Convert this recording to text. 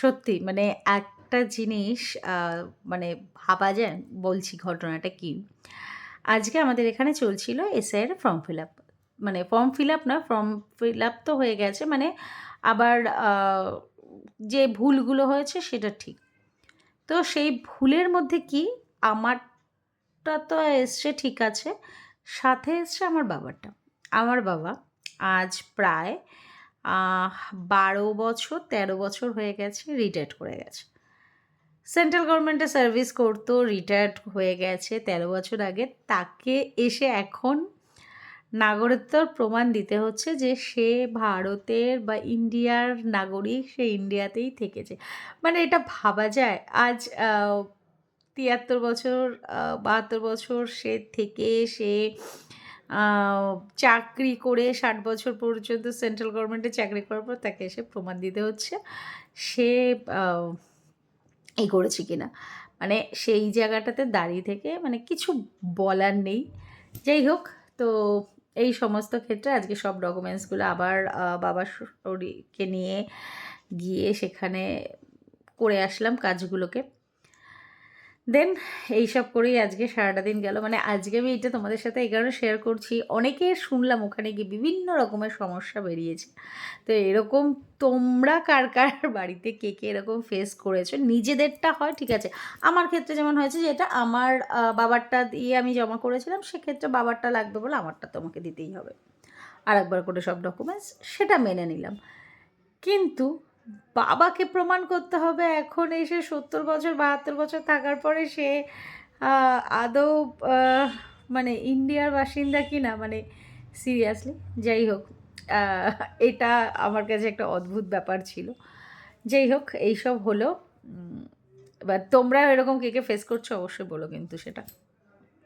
সত্যি মানে একটা জিনিস মানে ভাবা যায় বলছি ঘটনাটা কি। আজকে আমাদের এখানে চলছিল এসআই এর ফর্ম ফিল আপ। মানে ফর্ম ফিল আপ না, ফর্ম ফিল আপ তো হয়ে গেছে। মানে আবার যে ভুলগুলো হয়েছে সেটা ঠিক। তো সেই ভুলের মধ্যে কি আমারটা তো এসছে ঠিক আছে। সাথে এসছে আমার বাবারটা। আমার বাবা আজ প্রায় ১২ বছর ১৩ বছর হয়ে গেছে রিটায়ার্ড করে গেছে। সেন্ট্রাল গভর্নমেন্টে সার্ভিস করতো রিটায়ার্ড হয়ে গেছে ১৩ বছর আগে। তাকে এসে এখন নাগরিকত্বর প্রমাণ দিতে হচ্ছে যে সে ভারতের বা ইন্ডিয়ার নাগরিক, সে ইন্ডিয়াতেই থেকেছে। মানে এটা ভাবা যায়? আজ তিয়াত্তর বছর বাহাত্তর বছর সে থেকে সে চাকরি করে ৬০ বছর পর্যন্ত সেন্ট্রাল গভর্নমেন্টে চাকরি করার পর তাকে এসে প্রমাণ দিতে হচ্ছে সে আ ই করেছে কিনা। মানে সেই জায়গাটাতে দাঁড়িয়ে থেকে মানে কিছু বলার নেই। যাই হোক, তো এই সমস্ত ক্ষেত্রে আজকে সব ডকুমেন্টসগুলো আবার আ বাবার শরীরকে নিয়ে গিয়ে সেখানে করে আসলাম কাজগুলোকে। দেন এইসব করেই আজকে সারাটা দিন গেল। মানে আজকে আমি এটা তোমাদের সাথে এই কারণে শেয়ার করছি। অনেকের শুনলাম ওখানে গিয়ে বিভিন্ন রকমের সমস্যা বেরিয়েছে। তো এরকম তোমরা কার, কার বাড়িতে কে, কে এরকম ফেস করেছ? নিজেদেরটা হয় ঠিক আছে। আমার ক্ষেত্রে যেমন হয়েছে যে এটা আমার বাবারটা দিয়ে আমি জমা করেছিলাম। সেক্ষেত্রে বাবারটা লাগবে বলে আমারটা তোমাকে দিতেই হবে। আর একবার করে সব ডকুমেন্টস সেটা মেনে নিলাম। কিন্তু বাবাকে প্রমাণ করতে হবে এখন এসে ৭০ বছর ৭২ বছর থাকার পরে সে আদৌ মানে ইন্ডিয়ার বাসিন্দা কিনা মানে সিরিয়াসলি যাই হোক এটা আমার কাছে একটা অদ্ভুত ব্যাপার ছিল। যাই হোক এইসব হলো। এবার তোমরাও এরকম কে, কে ফেস করছ অবশ্যই বলো কিন্তু সেটা।